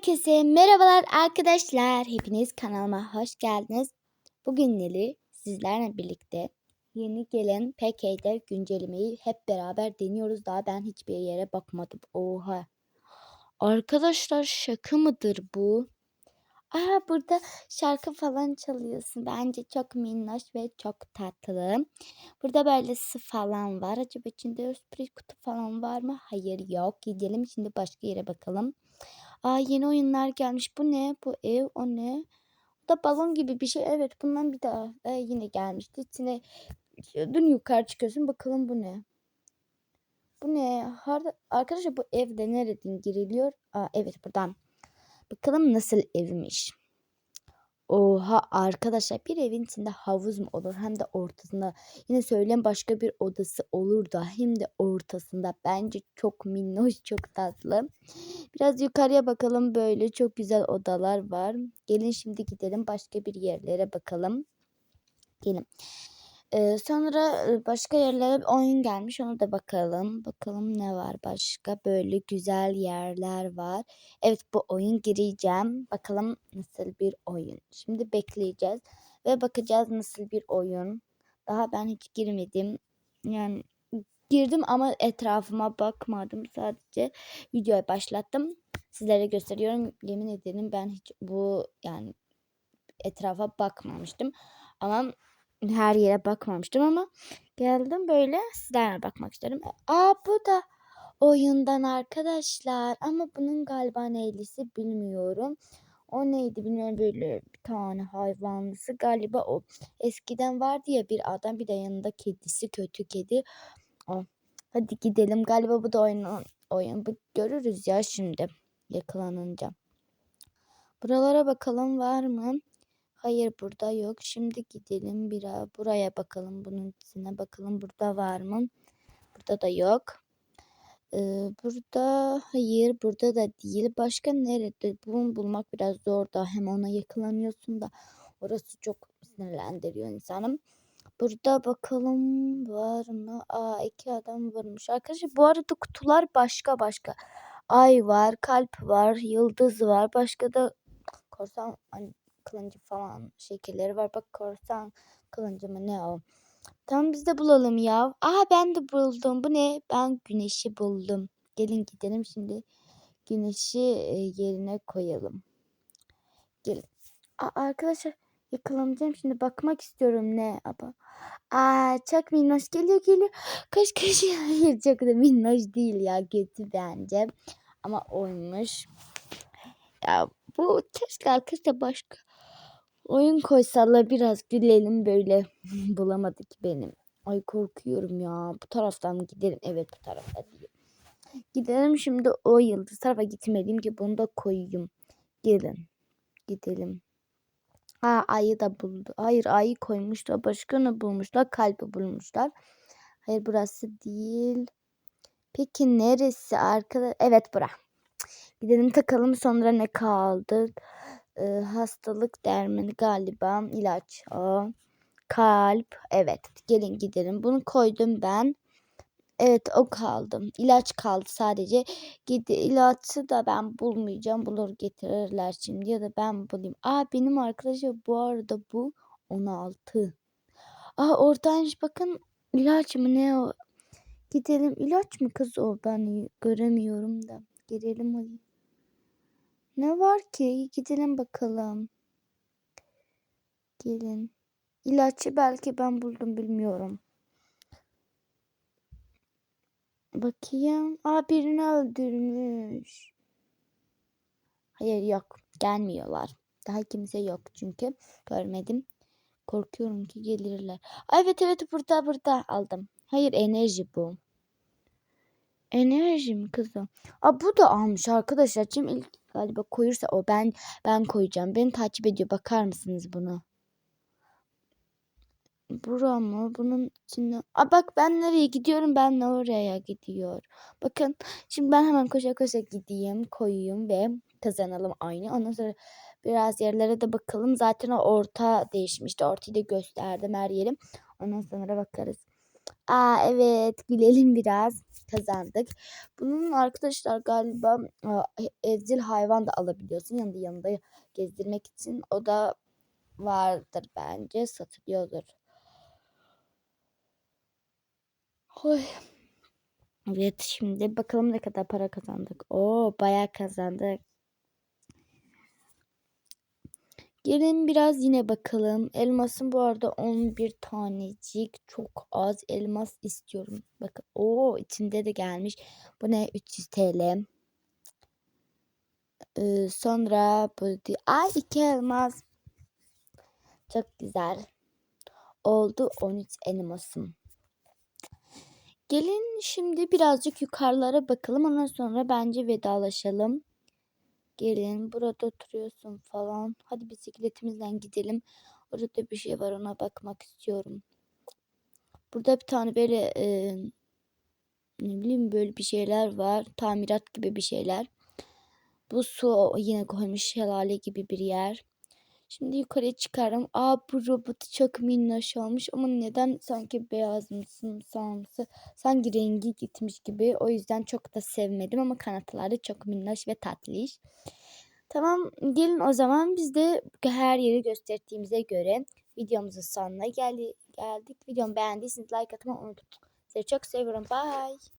Herkese merhabalar arkadaşlar. Hepiniz kanalıma hoş geldiniz. Bugün Neli sizlerle birlikte yeni gelen PK'de güncellemeyi hep beraber deniyoruz. Daha ben hiçbir yere bakmadım. Oha. Arkadaşlar şaka mıdır bu? Aa burada şarkı falan çalıyorsun. Bence çok minnoş ve çok tatlı. Burada böyle su falan var. Acaba içinde sürpriz kutu falan var mı? Hayır yok. Gidelim şimdi başka yere bakalım. Aa yeni oyunlar gelmiş. Bu ne? Bu ev o ne? Bu da balon gibi bir şey. Evet bundan bir daha e, yine gelmişti. İçine dün yukarı çıkıyorsun. Bakalım bu ne? Bu ne? Harda, arkadaşlar bu evde nereden giriliyor? Aa, evet buradan. Bakalım nasıl evmiş. Oha arkadaşlar bir evin içinde havuz mu olur hem de ortasında yine söyleyeyim başka bir odası olur da hem de ortasında bence çok minnoş çok tatlı. Biraz yukarıya bakalım böyle çok güzel odalar var. Gelin şimdi gidelim başka bir yerlere bakalım. Gelin. Ee, sonra başka yerlere oyun gelmiş. Ona da bakalım. Bakalım ne var başka. Böyle güzel yerler var. Evet bu oyun gireceğim. Bakalım nasıl bir oyun. Şimdi bekleyeceğiz. Ve bakacağız nasıl bir oyun. Daha ben hiç girmedim. Yani girdim ama etrafıma bakmadım. Sadece videoyu başlattım. Sizlere gösteriyorum. Yemin ederim ben hiç bu yani etrafa bakmamıştım. Ama her yere bakmamıştım ama geldim böyle sizlerle bakmak istedim. Aa bu da oyundan arkadaşlar ama bunun galiba neylisi bilmiyorum. O neydi bilmiyorum böyle bir tane hayvanlısı galiba o. Eskiden vardı ya bir adam bir de yanında kedisi kötü kedi. O. Hadi gidelim galiba bu da oyun, oyun. Görürüz ya şimdi yakalanınca. Buralara bakalım var mı? Hayır burada yok. Şimdi gidelim bir buraya bakalım. Bunun içine bakalım. Burada var mı? Burada da yok. Ee, burada hayır burada da değil. Başka nerede? Bunu bulmak biraz zor da. Hem ona yakalanıyorsun da. Orası çok sinirlendiriyor insanım. Burada bakalım var mı? Aa iki adam varmış. Arkadaşlar bu arada kutular başka başka. Ay var, kalp var, yıldız var. Başka da korsan hani kılıncı falan şekilleri var. Bak korsan kılıncı mı ne o? Tamam biz de bulalım ya. Aa ben de buldum. Bu ne? Ben güneşi buldum. Gelin gidelim şimdi. Güneşi e, yerine koyalım. Gelin. Aa, arkadaşlar yakalanacağım şimdi bakmak istiyorum ne ama. Aa çok minnoş geliyor geliyor. Kaç kaç hayır çok da minnoş değil ya kötü bence. Ama oymuş. Ya bu keşke arkadaşlar başka Oyun koysalar biraz gülelim böyle. Bulamadık benim. Ay korkuyorum ya. Bu taraftan gidelim. Evet bu tarafta değil. Gidelim şimdi o yıldız tarafa gitmeliyim ki bunu da koyayım. Gelin. Gidelim. Ha ayı da buldu. Hayır ayı koymuşlar. Başka ne bulmuşlar? Kalbi bulmuşlar. Hayır burası değil. Peki neresi arkadaş? Evet bura. Gidelim takalım sonra ne kaldı? E, hastalık dermeni galiba ilaç o. Kalp evet gelin gidelim bunu koydum ben. Evet o kaldım. İlaç kaldı sadece. Gidi ilaçı da ben bulmayacağım. Bulur getirirler şimdi ya da ben bulayım. Aa benim arkadaşım bu arada bu 16. Aa oradaymış bakın ilaç mı ne o? Gidelim ilaç mı kız o ben göremiyorum da. Girelim hadi. Ne var ki? Gidelim bakalım. Gelin. İlaçı belki ben buldum bilmiyorum. Bakayım. Aa birini öldürmüş. Hayır yok. Gelmiyorlar. Daha kimse yok çünkü. Görmedim. Korkuyorum ki gelirler. Aa, evet evet burada burada aldım. Hayır enerji bu. Enerji mi kızım? Aa bu da almış arkadaşlar. Şimdi ilk Galiba koyursa o ben ben koyacağım. Beni takip ediyor. Bakar mısınız buna? Bura mı? Bunun içinde. Aa bak ben nereye gidiyorum? Ben oraya gidiyor. Bakın şimdi ben hemen koşa koşa gideyim, koyayım ve kazanalım aynı. Ondan sonra biraz yerlere de bakalım. Zaten o orta değişmişti. Ortayı da gösterdim her yerim. Ondan sonra bakarız. Aa evet gülelim biraz. Kazandık. Bunun arkadaşlar galiba aa, evcil hayvan da alabiliyorsun. Yanında yanında gezdirmek için. O da vardır bence. Satılıyordur. Oy. Evet şimdi bakalım ne kadar para kazandık. Oo bayağı kazandık. Gelin biraz yine bakalım. Elmasın bu arada 11 tanecik. Çok az elmas istiyorum. Bakın o içinde de gelmiş. Bu ne 300 TL. Ee, sonra bu ay iki elmas. Çok güzel. Oldu 13 elmasım. Gelin şimdi birazcık yukarılara bakalım. Ondan sonra bence vedalaşalım. Gelin burada oturuyorsun falan. Hadi bisikletimizden gidelim. Orada bir şey var ona bakmak istiyorum. Burada bir tane böyle e, ne bileyim böyle bir şeyler var. Tamirat gibi bir şeyler. Bu su yine koymuş şelale gibi bir yer. Şimdi yukarıya çıkarım. Aa bu robot çok minnoş olmuş ama neden sanki beyazımsı samsı sanki rengi gitmiş gibi. O yüzden çok da sevmedim ama kanatları çok minnoş ve tatlış. Tamam gelin o zaman biz de her yeri gösterdiğimize göre videomuzun sonuna geldi, geldik. Videomu beğendiyseniz like atmayı unutmayın. Sizi çok seviyorum. Bye.